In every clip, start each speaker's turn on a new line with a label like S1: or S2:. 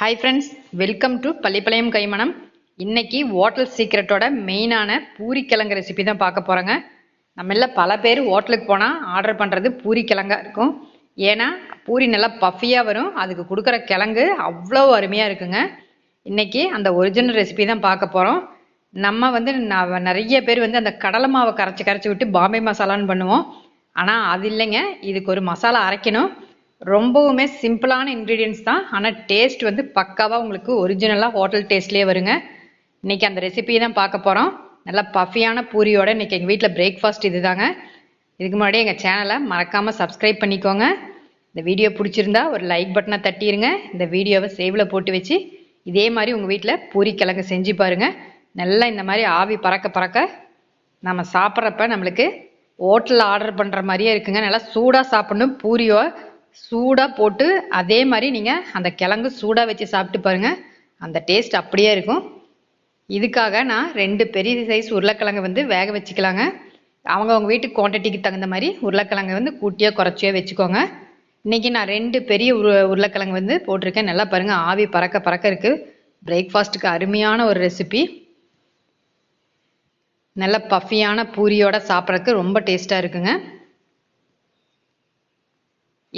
S1: Hi friends welcome to Pallipalayam Kaimanam இன்னைக்கு hotel சீக்ரெட்டோட மெயினான பூரி கிழங்கு ரெசிபி தான் பார்க்க போகிறோங்க நம்மள பல பேர் ஹோட்டலுக்கு போனால் ஆர்டர் பண்ணுறது பூரி கிழங்கா இருக்கும். ஏன்னா பூரி நல்லா பஃபியாக வரும். அதுக்கு கொடுக்குற கிழங்கு அவ்வளோ அருமையாக இருக்குங்க. இன்னைக்கு அந்த ஒரிஜினல் ரெசிபி தான் பார்க்க போகிறோம் நம்ம வந்து நிறைய பேர் வந்து அந்த கடலை மாவை கரைச்சி கரைச்சி விட்டு பாம்பே மசாலான்னு பண்ணுவோம். ஆனால் அது இல்லைங்க. இதுக்கு ஒரு மசாலா அரைக்கணும். ரொம்பவுமே சிம்பிளான இன்க்ரீடியன்ஸ் தான். ஆனால் டேஸ்ட் வந்து பக்காவாக உங்களுக்கு ஒரிஜினலாக ஹோட்டல் டேஸ்ட்லேயே வருங்க. இன்னைக்கு அந்த ரெசிபியை தான் பார்க்க போகிறோம் நல்லா பஃபியான பூரியோட இன்னைக்கு எங்கள் வீட்டில் பிரேக்ஃபாஸ்ட் இதுதாங்க. இதுக்கு முன்னாடி எங்கள் சேனலை மறக்காமல் சப்ஸ்கிரைப் பண்ணிக்கோங்க. இந்த வீடியோ பிடிச்சிருந்தா ஒரு லைக் பட்டனை தட்டிடுங்க இந்த வீடியோவை சேவில் போட்டு வச்சு இதே மாதிரி உங்கள் வீட்டில் பூரி கிழங்கு செஞ்சு பாருங்க. நல்லா இந்த மாதிரி ஆவி பறக்க பறக்க நம்ம சாப்பிட்றப்ப நம்மளுக்கு ஹோட்டலில் ஆர்டர் பண்ணுற மாதிரியே இருக்குங்க. நல்லா சூடாக சாப்பிடணும். பூரியோ சூடாக போட்டு அதே மாதிரி நீங்கள் அந்த கிழங்கு சூடாக வச்சு சாப்பிட்டு பாருங்கள் அந்த டேஸ்ட் அப்படியே இருக்கும். இதுக்காக நான் ரெண்டு பெரிய சைஸ் உருளைக்கிழங்கு வந்து வேக வச்சுக்கலாங்க. அவங்க அவங்க வீட்டு குவான்டிட்டிக்கு தகுந்த மாதிரி உருளைக்கிழங்கு வந்து கூட்டியோ குறைச்சியோ வச்சுக்கோங்க. இன்றைக்கி நான் ரெண்டு பெரிய உரு உருளைக்கிழங்கு வந்து போட்டிருக்கேன். நல்லா பாருங்கள் ஆவி பறக்க பறக்க இருக்குது பிரேக்ஃபாஸ்ட்டுக்கு அருமையான ஒரு ரெசிபி நல்ல பஃபியான பூரியோட சாப்பிட்றதுக்கு ரொம்ப டேஸ்ட்டாக இருக்குங்க.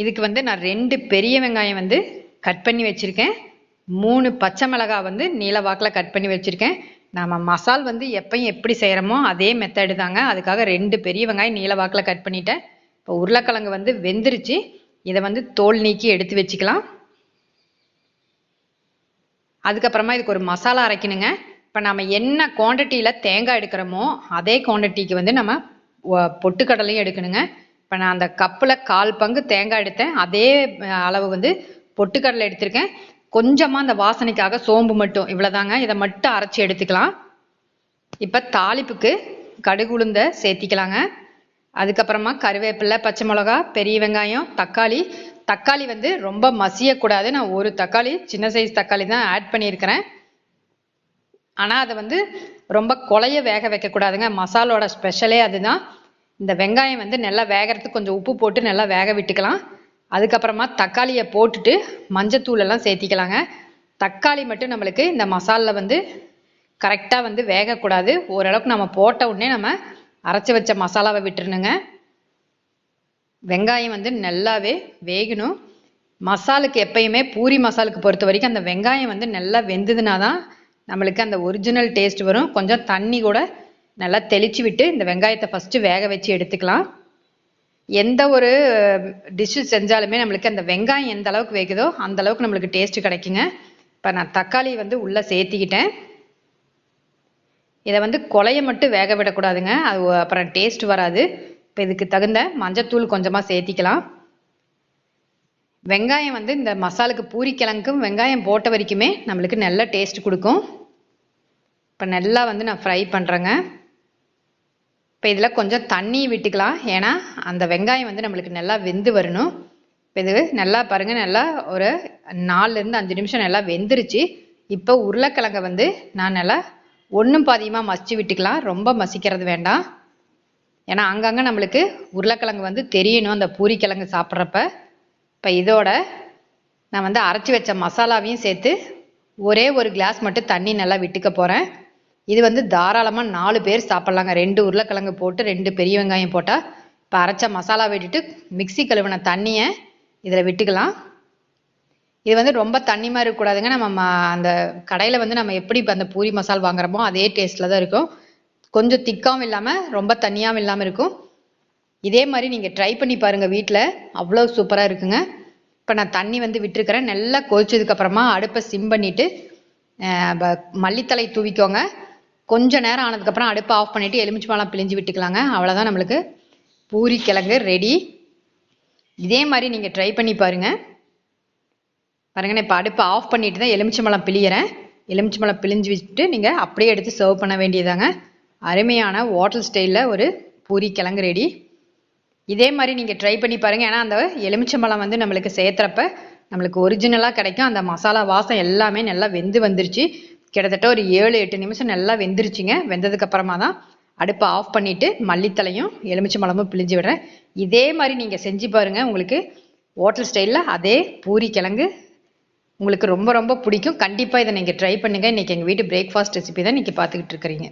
S1: இதுக்கு வந்து நான் ரெண்டு பெரிய வெங்காயம் வந்து கட் பண்ணி வச்சுருக்கேன். மூணு பச்சை மிளகாய் வந்து நீல வாக்கில் கட் பண்ணி வச்சுருக்கேன். நம்ம மசால் வந்து எப்பயும் எப்படி செய்கிறோமோ அதே மெத்தடு தாங்க. அதுக்காக ரெண்டு பெரிய வெங்காயம் நீல வாக்கில் கட் பண்ணிட்டேன். இப்போ உருளைக்கிழங்கு வந்து வெந்துருச்சு. இதை வந்து தோல் நீக்கி எடுத்து வச்சுக்கலாம். அதுக்கப்புறமா இதுக்கு ஒரு மசாலா அரைக்கணுங்க. இப்போ நம்ம என்ன குவான்டிட்டியில் தேங்காய் எடுக்கிறோமோ அதே குவான்டிட்டிக்கு வந்து நம்ம பொட்டுக்கடலையும் எடுக்கணுங்க. இப்போ நான் அந்த கப்பில் கால் பங்கு தேங்காய் எடுத்தேன். அதே அளவு வந்து பொட்டுக்கடலை எடுத்திருக்கேன். கொஞ்சமாக அந்த வாசனைக்காக சோம்பு மட்டும் இவ்வளோதாங்க இதை மட்டும் அரைச்சி எடுத்துக்கலாம். இப்போ தாளிப்புக்கு கடுகு உளுந்த சேர்த்திக்கலாங்க. அதுக்கப்புறமா கருவேப்பிலை பச்சை மிளகா பெரிய வெங்காயம் தக்காளி. தக்காளி வந்து ரொம்ப மசியக்கூடாது. நான் ஒரு தக்காளி சின்ன சைஸ் தக்காளி தான் ஆட் பண்ணியிருக்கிறேன். ஆனால் அதை வந்து ரொம்ப கொலைய வேக வைக்கக்கூடாதுங்க. மசாலோட ஸ்பெஷலே அதுதான். இந்த வெங்காயம் வந்து நல்லா வேகறதுக்கு கொஞ்சம் உப்பு போட்டு நல்லா வேக விட்டுக்கலாம். அதுக்கப்புறமா தக்காளியை போட்டுட்டு மஞ்சத்தூள் எல்லாம் சேர்த்திக்கலாங்க. தக்காளி மட்டும் நம்மளுக்கு இந்த மசாலில் வந்து கரெக்டாக வந்து வேகக்கூடாது. ஓரளவுக்கு நம்ம போட்ட உடனே நம்ம அரைச்சி வச்ச மசாலாவை விட்டுருணுங்க வெங்காயம் வந்து நல்லாவே வேகணும். மசாலுக்கு எப்பயுமே பூரி மசாலுக்கு பொறுத்த வரைக்கும் அந்த வெங்காயம் வந்து நல்லா வெந்ததுனா தான் நம்மளுக்கு அந்த ஒரிஜினல் டேஸ்ட் வரும். கொஞ்சம் தண்ணி கூட நல்லா தெளிச்சு விட்டு இந்த வெங்காயத்தை ஃபஸ்ட்டு வேக வச்சு எடுத்துக்கலாம். எந்த ஒரு டிஷ்ஷு செஞ்சாலுமே நம்மளுக்கு அந்த வெங்காயம் எந்த அளவுக்கு வேகுதோ அந்த அளவுக்கு நம்மளுக்கு டேஸ்ட் கிடைக்குங்க. இப்போ நான் தக்காளி வந்து உள்ளே சேர்த்திக்கிட்டேன். இதை வந்து கொலைய மட்டும் வேக விடக்கூடாதுங்க. அது அப்புறம் டேஸ்ட் வராது. இப்போ இதுக்கு தகுந்த மஞ்சத்தூள் கொஞ்சமாக சேர்த்திக்கலாம். வெங்காயம் வந்து இந்த மசாலுக்கு பூரி கிழங்குக்கும் வெங்காயம் போட்ட வரைக்குமே நம்மளுக்கு நல்ல டேஸ்ட் கொடுக்கும். இப்போ நல்லா வந்து நான் ஃப்ரை பண்ணுறேங்க இப்போ இதில் கொஞ்சம் தண்ணி விட்டுக்கலாம். ஏன்னா அந்த வெங்காயம் வந்து நம்மளுக்கு நல்லா வெந்து வரணும். இப்போ இது நல்லா பாருங்கள் நல்லா ஒரு நாலுலேருந்து அஞ்சு நிமிஷம் நல்லா வெந்துருச்சு. இப்போ உருளைக்கிழங்க வந்து நான் நல்லா ஒன்றும் பாதியமாக மசிச்சு விட்டுக்கலாம். ரொம்ப மசிக்கிறது வேண்டாம். ஏன்னா அங்கங்கே நம்மளுக்கு உருளைக்கிழங்கு வந்து தெரியணும் அந்த பூரி கிழங்கு சாப்பிட்றப்ப. இப்போ இதோட நான் வந்து அரைச்சி வச்ச மசாலாவையும் சேர்த்து ஒரே ஒரு கிளாஸ் மட்டும் தண்ணி நல்லா விட்டுக்க போகிறேன் இது வந்து தாராளமாக நாலு பேர் சாப்பிட்லாங்க. ரெண்டு உருளைக்கிழங்கு போட்டு ரெண்டு பெரிய வெங்காயம் போட்டால் இப்போ அரைச்ச மசாலா விட்டுட்டு மிக்ஸி கழுவின தண்ணியை இதில் விட்டுக்கலாம். இது வந்து ரொம்ப தண்ணி மாதிரி இருக்கக்கூடாதுங்க. நம்ம அந்த கடையில் வந்து நம்ம எப்படி இப்போ அந்த பூரி மசால் வாங்குறோமோ அதே டேஸ்ட்டில் தான் இருக்கும். கொஞ்சம் திக்காகவும் இல்லாமல் ரொம்ப தண்ணியாகவும் இல்லாமல் இருக்கும். இதே மாதிரி நீங்கள் ட்ரை பண்ணி பாருங்கள் வீட்டில் அவ்வளோ சூப்பராக இருக்குங்க. இப்போ நான் தண்ணி வந்து விட்டுருக்கிறேன். நல்லா கொதிச்சதுக்கப்புறமா அடுப்பை சிம் பண்ணிவிட்டு மல்லித்தலை தூவிக்கோங்க. கொஞ்ச நேரம் ஆனதுக்கப்புறம் அடுப்பை ஆஃப் பண்ணிவிட்டு எலுமிச்சம்பழம் பிழிஞ்சு விட்டுக்கலாங்க. அவ்வளோதான் நம்மளுக்கு. பூரி கிழங்கு ரெடி இதே மாதிரி நீங்கள் ட்ரை பண்ணி பாருங்கள் பாருங்க நான் இப்போ அடுப்பை ஆஃப் பண்ணிட்டு தான் எலுமிச்சம்பழம் பிழியறேன். எலுமிச்சம்பழம் பிழிஞ்சு வச்சுட்டு நீங்கள் அப்படியே எடுத்து சர்வ் பண்ண வேண்டியதாங்க அருமையான ஹோட்டல் ஸ்டைலில் ஒரு பூரி கிழங்கு ரெடி இதே மாதிரி நீங்கள் ட்ரை பண்ணி பாருங்கள் ஏன்னா அந்த எலுமிச்சம்பழம் வந்து நம்மளுக்கு சேர்த்துறப்ப நம்மளுக்கு ஒரிஜினலாக கிடைக்கும். அந்த மசாலா வாசம் எல்லாமே நல்லா வெந்து வந்துருச்சு. கிட்டத்தட்ட ஒரு ஏழு எட்டு நிமிஷம் நல்லா வெந்துருச்சுங்க. வெந்ததுக்கு அப்புறமா தான் அடுப்பை ஆஃப் பண்ணிவிட்டு மல்லித்தலையும் எலுமிச்சம்பழமும் பிழிஞ்சு விடுறேன். இதே மாதிரி நீங்கள் செஞ்சு பாருங்கள் உங்களுக்கு ஹோட்டல் ஸ்டைலில் அதே பூரி கிழங்கு உங்களுக்கு ரொம்ப ரொம்ப பிடிக்கும். கண்டிப்பாக இதை நீங்கள் ட்ரை பண்ணுங்கள் இன்றைக்கி எங்கள் வீட்டு பிரேக்ஃபாஸ்ட் ரெசிபி தான் இன்றைக்கி பார்த்துக்கிட்டு இருக்கிறீங்க.